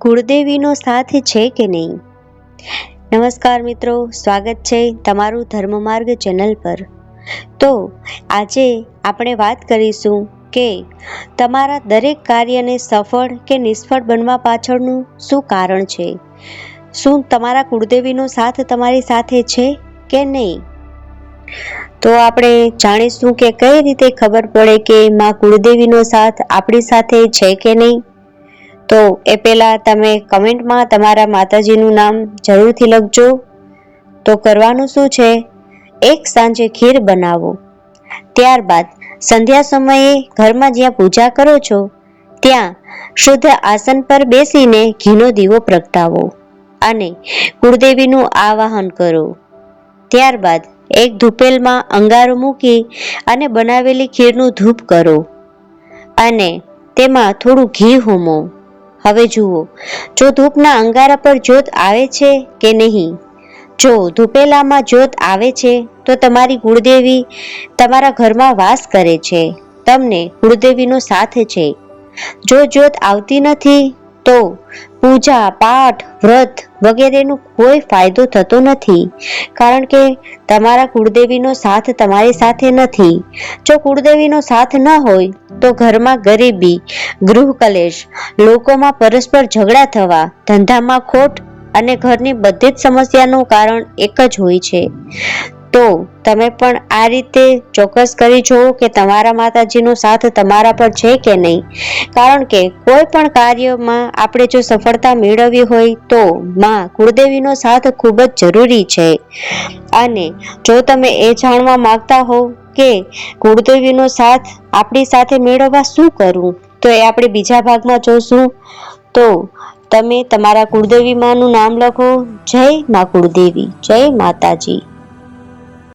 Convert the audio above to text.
કુળદેવીનો સાથ છે કે નહીં? નમસ્કાર મિત્રો, સ્વાગત છે તમારું ધર્મમાર્ગ ચેનલ પર. તો, આજે આપણે વાત કરીશું કે તમારા દરેક કાર્યને સફળ કે નિષ્ફળ બનવા પાછળનું શું કારણ છે? શું તમારા કુળદેવીનો સાથ તમારી સાથે છે કે નહીં? તો આપણે જાણીશું કે કઈ રીતે ખબર પડે કે માં કુળદેવીનો સાથ આપણી સાથે છે કે નહીં? તો એ પહેલાં તમે કમેન્ટમાં તમારા માતાજીનું નામ જરૂરથી લખજો. તો કરવાનું શું છે? એક સાંજે ખીર બનાવો. ત્યારબાદ સંધ્યા સમયે ઘરમાં જ્યાં પૂજા કરો છો, ત્યાં શુદ્ધ આસન પર બેસીને ઘીનો દીવો પ્રગટાવો અને કુળદેવીનું આવાહન કરો. ત્યારબાદ એક ધૂપેલમાં અંગારો મૂકી અને બનાવેલી ખીરનું ધૂપ કરો અને તેમાં થોડું ઘી હોમો. હવે જુઓ, જો ધૂપના અંગારા પર જ્યોત આવે છે કે નહીં? જો ધૂપેલામાં જ્યોત આવે છે, તો તમારી કુળદેવી તમારા ઘરમાં વાસ કરે છે. તમને કુળદેવીનો સાથ છે. જો જ્યોત આવતી નથી તો પૂજા, પાઠ, વ્રત વગેરેનો કોઈ ફાયદો થતો નથી. કારણ કે તમારા કુળદેવીનો સાથ તમારી સાથે નથી. જો કુળદેવીનો સાથ ન હોય, તો ઘરમાં ગરીબી, ગૃહ કલેશ, લોકોમાં પરસ્પર ઝઘડા થવા, ધંધામાં ખોટ અને ઘરની બધી જ સમસ્યાનું કારણ એક જ હોય છે. તો તમે પણ આ રીતે ચોક્કસ કરી જુઓ કે તમારા માતાજીનો સાથ તમારા પર છે કે નહીં. કારણ કે કોઈ પણ કાર્યમાં આપણે જો સફળતા મેળવવી હોય તો માં કુળદેવીનો સાથ ખૂબ જ જરૂરી છે. અને જો તમે એ જાણવા માંગતા હો કે કુળદેવીનો સાથ આપણી સાથે મેળવવા શું કરવું તો એ આપણે બીજા ભાગમાં જોશું. તો તમે તમારા કુળદેવી માનું નામ લખો. જય મા કુળદેવી. જય માતાજી.